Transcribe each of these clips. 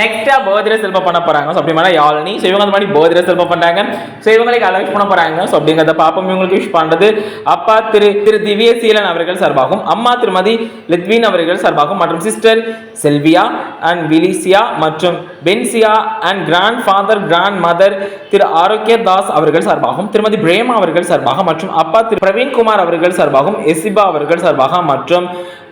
நெக்ஸ்டா birthday செல்ப பண்ண போறாங்க. So அப்படி மாதிரி யாழ்னி ஸோ இவங்க அந்த மாதிரி பர்த்டே செல்ப பண்ணுறாங்க ஸோ இவங்களுக்கு அலோஸ் பண்ண போறாங்க. ஸோ அப்படிங்கிறத பாப்பம். இவங்களுக்கு விஷ் பண்ணுறது அப்பா திரு திரு திவ்ய சீலன் அவர்கள் சார்பாகும். அம்மா திருமதி லித்வின் அவர்கள் சார்பாகும். மற்றும் சிஸ்டர் செல்வியா அண்ட் விலிசியா மற்றும் Benziya and grandfather grandmother Thiru Arokkiya Das அவர்கள் சார்பாகவும் திருமதி பிரேமா அவர்கள் சார்பாக மற்றும் அப்பா திரு பிரவீன்குமார் அவர்கள் சார்பாகவும் எசிபா அவர்கள் சார்பாக மற்றும்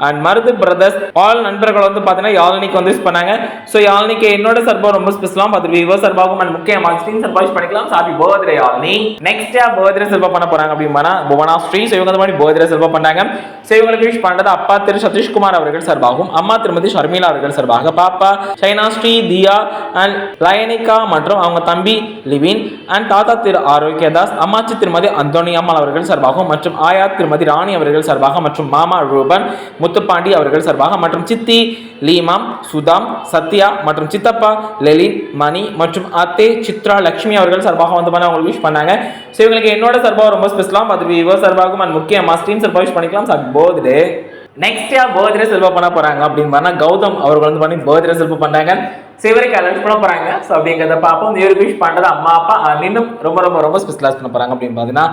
அண்ட் மருது பிரதர்ஸ் ஆல் நண்பர்கள் வந்து பார்த்தீங்கன்னா யாழ்னிக்கு வந்து யூஸ் பண்ணாங்க. ஸோ யாழ்னிக்கு என்னோட சர்பாக ரொம்ப ஸ்பெஷலாக பார்த்து விவோ சர்பாகும் அண்ட் முக்கியமாக ஸ்ரீ சர்பா யூஸ் பண்ணிக்கலாம். Happy birthday Yazhini next birthday சர்பா பண்ண போறாங்க அப்படின்னா புவனா ஸ்ரீ ஸோ இவங்க அந்த மாதிரி பர்த்டே சர்பா பண்ணாங்க. ஸோ இவங்களுக்கு யூஸ் பண்ணுறது அப்பா திரு சதீஷ்குமார் அவர்கள் சார்பாகவும் அம்மா திருமதி ஷர்மிலா அவர்கள் சார்பாக பாப்பா சைனா ஸ்ரீ தியா அண்ட் லயனிகா மற்றும் அவங்க தம்பி லிவின் அண்ட் தாத்தா திரு ஆரோக்கியதாஸ் அம்மாச்சி திருமதி அந்தோனி அம்மாள் அவர்கள் சார்பாகவும் மற்றும் ஆயா திருமதி ராணி அவர்கள் சார்பாக மற்றும் மாமா ரூபன் முத்துப்பாண்டி அவர்கள் சார்பாக மற்றும் சித்தி லீமாம் சுதாம் சத்யா மற்றும் சித்தப்பா லெலின் மணி மற்றும் அத்தே சித்ரா லக்ஷ்மி அவர்கள் சார்பாக வந்து பண்ண அவங்களுக்கு விஷ் பண்ணாங்க. ஸோ இவங்களுக்கு என்னோட சார்பாக ரொம்ப ஸ்பெஷலாக பார்த்து விவோ சார்பாகவும் அண்ட் முக்கியமாக ஸ்ட்ரீம் சார்பாக விஷ் பண்ணிக்கலாம். Sir birthday next year birthday செல்வ பண்ண போறாங்க அப்படின்னு பார்த்தா கௌதம் அவர்கள் வந்து பண்ணி பர்த்டே செல்வ பண்றாங்க. சிவரிக்கு அலர்ஜ் பண்ண போறாங்க. ஸோ அப்படிங்கிறத பார்ப்போம். இவருக்கு விஷ் பண்ணுறது அம்மா அப்பா இன்னும் ரொம்ப ரொம்ப ரொம்ப ஸ்பெஷலைஸ் பண்ண போறாங்க அப்படின்னு பார்த்தீங்கன்னா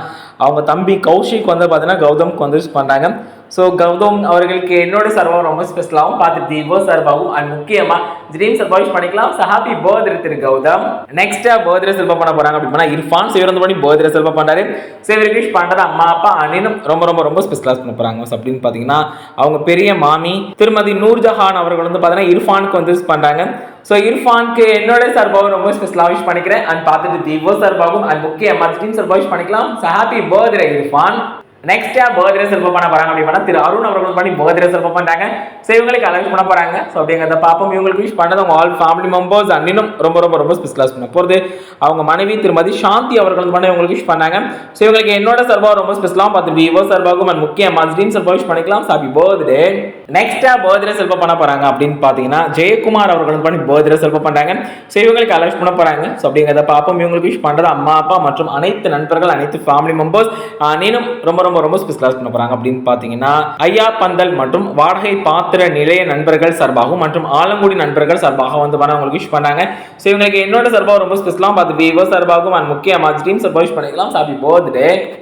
அவங்க தம்பி கௌஷிக் வந்து பார்த்தீங்கன்னா கௌதம்க்கு வந்து யூஸ் பண்றாங்க. ஸோ கௌதம் அவர்களுக்கு என்னோட சார்பாகவும் ரொம்ப ஸ்பெஷலாகவும் பார்த்து இவோ சார்பாகவும் அண்ட் முக்கியமாக ட்ரீம் சார்பாக பண்ணிக்கலாம். So happy birthday Thiru Gautham. நெக்ஸ்ட்டாக பர்த்டே செல்வம் பண்ண போகிறாங்க அப்படின்னா இர்ஃபான் சிவரந்து பண்ணி பர்த்டே செல்வ பண்ணுறாரு ஸோ விஷ் பண்றது அம்மா அப்பா அண்ணனும் ரொம்ப ரொம்ப ரொம்ப ஸ்பெஷலாக பண்ண போகிறாங்க ஸோ அப்படின்னு பார்த்தீங்கன்னா அவங்க பெரிய மாமி திருமதி நூர்ஜஹான் அவர்கள் வந்து பார்த்தீங்கன்னா இர்ஃபானுக்கு வந்து பண்ணுறாங்க ஸோ இர்ஃபானுக்கு என்னோட சார்பாகவும் ரொம்ப ஸ்பெஷலாக விஷ் பண்ணிக்கிறேன். அண்ட் பார்த்துட்டு தீபோ சார்பாகவும் அண்ட் முக்கியமாக ட்ரீம் சார்பாக விஷ் பண்ணிக்கலாம். So happy birthday Irfan. Next birthday செல்வம் பண்ண போறாங்க அப்படின்னா திரு அருண் அவர்கள் பண்ணி பர்த்டே செல்வம் பண்றாங்க. ஸோ இவங்களுக்கு அலவுன்ஸ் பண்ண போறாங்க. ஸோ அப்படிங்கிறத பார்ப்போம். இவங்களுக்கு விஷ் பண்ணது அவங்க ஆல் ஃபேமிலி மெம்பர்ஸ் அண்ட் இன்னும் ரொம்ப ரொம்ப ரொம்ப ஸ்பெஷலாஸ் பண்ண போகிறது அவங்க மனைவி திருமதி சாந்தி அவர்கள் பண்ணி இவங்களுக்கு விஷ் பண்ணாங்க. ஸோ இவங்களுக்கு என்னோட சர்வா ரொம்ப ஸ்பெஷலாக பார்த்து விவோ சார்பாகவும் அண்ட் முக்கிய மஸ்டீன் சார்பாக விஷ் பண்ணிக்கலாம். ஹாப்பி பர்த்டே நெக்ஸ்டா பர்த்டே செல்வம் பண்ண போறாங்க அப்படின்னு பார்த்தீங்கன்னா ஜெயக்குமார் அவர்கள் பண்ணி பர்த்டே செல்வம் பண்றாங்க. ஸோ இவங்களுக்கு அலவுன்ஸ் பண்ண போறாங்க. ஸோ அப்படிங்கிறத பார்ப்போம். இவங்களுக்கு விஷ் பண்றது அம்மா அப்பா மற்றும் அனைத்து நண்பர்கள் அனைத்து ஃபேமிலி மெம்பர்ஸ் நீனும் ரொம்ப ரொம்ப ரொம்ப ஸ்பெஷலாக பண்ண போகிறாங்க அப்படின்னு பார்த்தீங்கன்னா ஐயா பந்தல் மற்றும் வாடகை பாத்திர நிலைய நண்பர்கள் சார்பாகவும் மற்றும் ஆலங்குடி நண்பர்கள் சார்பாக வந்து பண்ண அவங்களுக்கு விஷ் பண்ணாங்க. ஸோ இவங்களுக்கு என்னோட சார்பாக ரொம்ப ஸ்பெஷலாக பார்த்து விவோ சார்பாகவும் அண்ட் முக்கியமாக டீம் சார்பாக விஷ் பண்ணிக்கலாம். Happy birthday